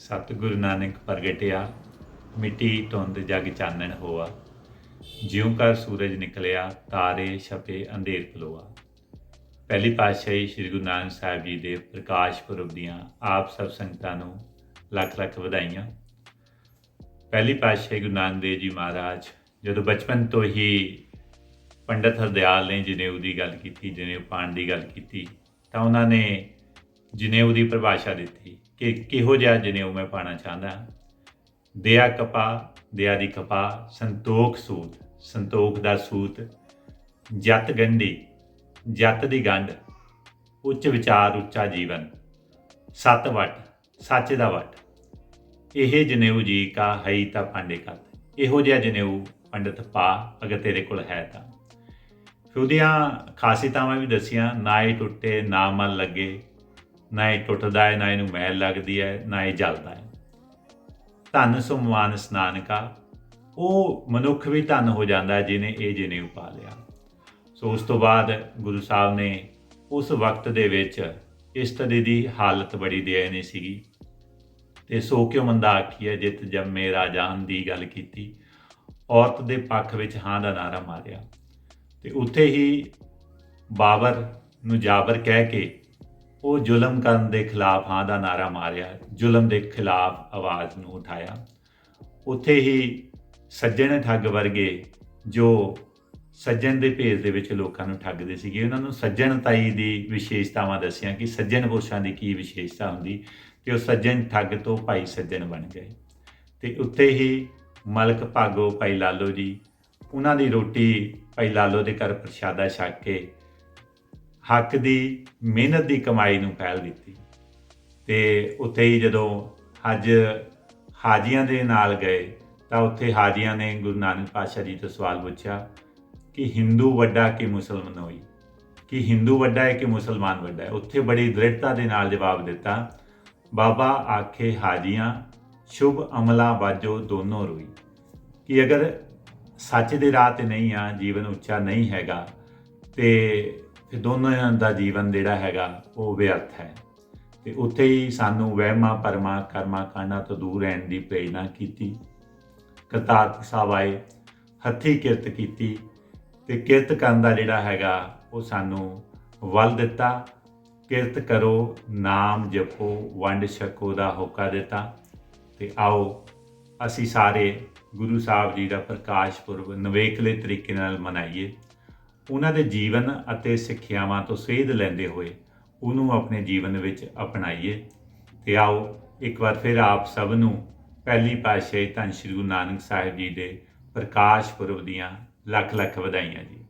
ਸਤਿਗੁਰੂ ਨਾਨਕ ਪ੍ਰਗਟਿਆ ਮਿੱਟੀ ਧੁੰਦ ਜਗ ਚਾਨਣ ਹੋਆ। ਜਿਉਂ ਕਰ ਸੂਰਜ ਨਿਕਲਿਆ, ਤਾਰੇ ਛਪੇ ਅੰਧੇਰ ਖਲੋਆ। ਪਹਿਲੀ ਪਾਤਸ਼ਾਹੀ ਸ੍ਰੀ ਗੁਰੂ ਨਾਨਕ ਸਾਹਿਬ ਜੀ ਦੇ ਪ੍ਰਕਾਸ਼ ਪੁਰਬ ਦੀਆਂ ਆਪ ਸਭ ਸੰਗਤਾਂ ਨੂੰ ਲੱਖ ਲੱਖ ਵਧਾਈਆਂ। ਪਹਿਲੀ ਪਾਤਸ਼ਾਹੀ ਗੁਰੂ ਨਾਨਕ ਦੇਵ ਜੀ ਮਹਾਰਾਜ ਜਦੋਂ ਬਚਪਨ ਤੋਂ ਹੀ ਪੰਡਤ ਹਰਦਿਆਲ ਨੇ ਜਨੇਊ ਦੀ ਗੱਲ ਕੀਤੀ, ਜਨੇਊ ਪਾਣ ਦੀ ਗੱਲ ਕੀਤੀ, ਤਾਂ ਉਹਨਾਂ ਨੇ ਜਨੇਊ ਦੀ ਪਰਿਭਾਸ਼ਾ ਦਿੱਤੀ। ਕਿ ਕਿਹੋ ਜਿਹਾ ਜਨੇਊ ਮੈਂ ਪਾਣਾ ਚਾਹੁੰਦਾ। ਦਇਆ ਕਪਾ ਦਇਆ ਦੀ ਕਪਾ ਸੰਤੋਖ ਸੂਤ, ਸੰਤੋਖ ਦਾ ਸੂਤ, ਜਤ ਗੰਢੀ, ਜਤ ਦੀ ਗੰਢ, ਉੱਚ ਵਿਚਾਰ, ਉੱਚਾ ਜੀਵਨ, ਸਤ ਵਟ, ਸੱਚ ਦਾ ਵਟ। ਇਹ ਜਨੇਊ ਜੀ ਕਾ ਹਈ ਤਾਂ ਪਾਂਡੇ ਕਰਤ ਇਹੋ ਜਿਹਾ ਜਨੇਊ ਪੰਡਤ ਪਾ, ਅਗਰ ਤੇਰੇ ਕੋਲ ਹੈ ਤਾਂ। ਫਿਰ ਉਹਦੀਆਂ ਖਾਸੀਅਤਾਂ ਵੀ ਦੱਸੀਆਂ, ਨਾ ਹੀ ਟੁੱਟੇ, ਨਾ ਮਨ ਲੱਗੇ। ਨਾ ਇਹ ਟੁੱਟਦਾ ਹੈ, ਨਾ ਇਹਨੂੰ ਮੈਲ ਲੱਗਦੀ ਹੈ, ਨਾ ਇਹ ਜਲਦਾ ਹੈ। ਧਨ ਸੁਮਾਨ ਸਨਾਨਕਾ, ਉਹ ਮਨੁੱਖ ਵੀ ਧਨ ਹੋ ਜਾਂਦਾ ਹੈ ਜਿਹਨੇ ਇਹ ਜਨੇਊ ਉਪਾ ਲਿਆ ਸੋ ਉਸ ਤੋਂ ਬਾਅਦ ਗੁਰੂ ਸਾਹਿਬ ਨੇ ਉਸ ਵਕਤ ਦੇ ਵਿੱਚ ਇਸਤਰੀ ਦੀ ਹਾਲਤ ਬੜੀ ਦਇਆਨੀ ਸੀਗੀ। ਤੇ ਸੋ ਕਿਉ ਮੰਦਾ ਆਖੀਐ ਜਿਤ ਜੰਮੇ ਰਾਜਾਨ ਦੀ ਗੱਲ ਕੀਤੀ। ਔਰਤ ਦੇ ਪੱਖ ਵਿੱਚ ਹਾਂ ਦਾ ਨਾਰਾ ਮਾਰਿਆ। ਤੇ ਉੱਥੇ ਹੀ ਬਾਬਰ ਨੂੰ ਜਾਬਰ ਕਹਿ ਕੇ ਉਹ ਜ਼ੁਲਮ ਕਰਨ ਦੇ ਖਿਲਾਫ ਹਾਂ ਦਾ ਨਾਰਾ ਮਾਰਿਆ, ਜ਼ੁਲਮ ਦੇ ਖਿਲਾਫ ਆਵਾਜ਼ ਨੂੰ ਉਠਾਇਆ। ਉੱਥੇ ਹੀ ਸੱਜਣ ਠੱਗ ਵਰਗੇ ਜੋ ਸੱਜਣ ਦੇ ਭੇਸ ਦੇ ਵਿੱਚ ਲੋਕਾਂ ਨੂੰ ਠੱਗਦੇ ਸੀਗੇ, ਉਹਨਾਂ ਨੂੰ ਸੱਜਣਤਾਈ ਦੀ ਵਿਸ਼ੇਸ਼ਤਾਵਾਂ ਦੱਸੀਆਂ ਕਿ ਸੱਜਣ ਪੁਰਸ਼ਾਂ ਦੀ ਕੀ ਵਿਸ਼ੇਸ਼ਤਾ ਹੁੰਦੀ ਤੇ ਉਹ ਸੱਜਣ ਠੱਗ ਤੋਂ ਭਾਈ ਸੱਜਣ ਬਣ ਗਏ। ਤੇ ਉੱਥੇ ਹੀ ਮਲਕ ਭਾਗੋ ਭਾਈ ਲਾਲੋ ਜੀ, ਉਹਨਾਂ ਦੀ ਰੋਟੀ ਭਾਈ ਲਾਲੋ ਦੇ ਘਰ ਪ੍ਰਸ਼ਾਦਾ ਛਕ ਕੇ ਹੱਕ ਦੀ, ਮਿਹਨਤ ਦੀ ਕਮਾਈ ਨੂੰ ਪਹਿਲ ਦਿੱਤੀ। ਤੇ ਉੱਥੇ ਹੀ ਜਦੋਂ ਅੱਜ ਹਾਜੀਆਂ ਦੇ ਨਾਲ ਗਏ, ਤਾਂ ਉੱਥੇ ਹਾਜੀਆਂ ਨੇ ਗੁਰੂ ਨਾਨਕ ਪਾਤਸ਼ਾਹ ਜੀ ਤੋਂ ਸਵਾਲ ਪੁੱਛਿਆ ਕਿ ਹਿੰਦੂ ਵੱਡਾ ਕਿ ਮੁਸਲਮਾਨ ਹੋਈ? ਕਿ ਹਿੰਦੂ ਵੱਡਾ ਹੈ ਕਿ ਮੁਸਲਮਾਨ ਵੱਡਾ ਹੈ? ਉੱਥੇ ਬੜੀ ਦ੍ਰਿੜਤਾ ਦੇ ਨਾਲ ਜਵਾਬ ਦਿੱਤਾ, ਬਾਬਾ ਆਖੇ ਹਾਜੀਆਂ, ਸ਼ੁਭ ਅਮਲਾ ਬਾਜੋ ਦੋਨੋਂ ਰੋਈ ਕਿ ਅਗਰ ਸੱਚ ਦੇ ਰਾਹ ਤੇ ਨਹੀਂ ਆ, ਜੀਵਨ ਉੱਚਾ ਨਹੀਂ ਹੈਗਾ, ਤੇ ਫਿਰ ਦੋਨਾਂ ਦਾ ਜੀਵਨ ਜਿਹੜਾ ਹੈਗਾ, ਉਹ ਵਿਅਰਥ ਹੈ। ਤੇ ਉੱਥੇ ਹੀ ਸਾਨੂੰ ਵਹਿਮਾਂ ਪਰਮਾ ਕਰਮਾਂ ਕਾਂਡਾਂ ਤੋਂ ਦੂਰ ਰਹਿਣ ਦੀ ਪ੍ਰੇਰਣਾ ਕੀਤੀ। ਕਰਤਾਰਪੁਰ ਸਾਹਿਬ ਆਏ, ਹੱਥੀ ਕਿਰਤ ਕੀਤੀ ਤੇ ਕਿਰਤ ਕਰਨ ਦਾ ਜਿਹੜਾ ਹੈਗਾ, ਉਹ ਸਾਨੂੰ ਵਲ ਦਿੱਤਾ। ਕਿਰਤ ਕਰੋ, ਨਾਮ ਜਪੋ, ਵੰਡ ਛਕੋ ਦਾ ਹੋਕਾ ਦਿੱਤਾ। ਤੇ ਆਓ, ਅਸੀਂ ਸਾਰੇ ਗੁਰੂ ਸਾਹਿਬ ਜੀ ਦਾ ਪ੍ਰਕਾਸ਼ ਪੁਰਬ ਨਵੇਕਲੇ ਤਰੀਕੇ ਨਾਲ ਮਨਾਈਏ। ਉਹਨਾਂ ਦੇ ਜੀਵਨ ਅਤੇ ਸਿੱਖਿਆਵਾਂ ਤੋਂ ਸੇਧ ਲੈਂਦੇ ਹੋਏ ਉਹਨੂੰ ਆਪਣੇ ਜੀਵਨ ਵਿੱਚ ਅਪਣਾਈਏ ਤੇ ਆਓ ਇੱਕ ਵਾਰ ਫਿਰ ਆਪ ਸਭ ਨੂੰ ਪਹਿਲੀ ਪਾਤਸ਼ਾਹੀ ਧੰਨ ਸ਼੍ਰੀ ਗੁਰੂ ਨਾਨਕ ਸਾਹਿਬ ਜੀ ਦੇ ਪ੍ਰਕਾਸ਼ ਪੁਰਬ ਦੀਆਂ ਲੱਖ ਲੱਖ ਵਧਾਈਆਂ ਜੀ।